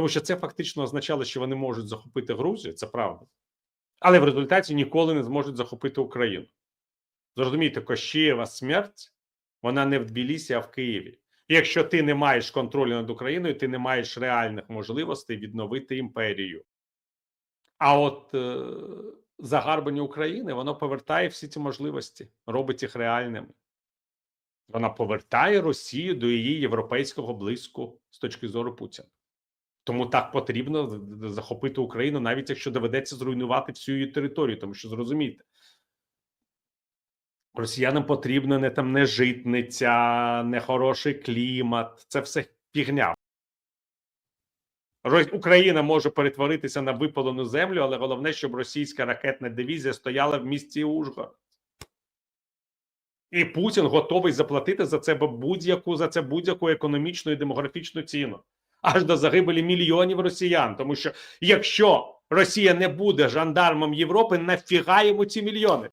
Тому що це фактично означало, що вони можуть захопити Грузію, це правда. Але в результаті ніколи не зможуть захопити Україну. Зрозумійте, Кощієва смерть, вона не в Тбілісі, а в Києві. І якщо ти не маєш контролю над Україною, ти не маєш реальних можливостей відновити імперію. А от е, загарбання України воно повертає всі ці можливості, робить їх реальними. Вона повертає Росію до її європейського блиску з точки зору Путіна. Тому так потрібно захопити Україну, навіть якщо доведеться зруйнувати всю її територію, тому що зрозумійте, росіянам потрібно не там не житниця, не хороший клімат. Це все фігня. Україна може перетворитися на випалену землю, але головне, щоб російська ракетна дивізія стояла в місті Ужгород. І Путін готовий заплатити за це будь-яку за це будь-яку економічну і демографічну ціну, аж до загибелі мільйонів росіян. Тому що якщо Росія не буде жандармом Європи, нафіга йому ці мільйони?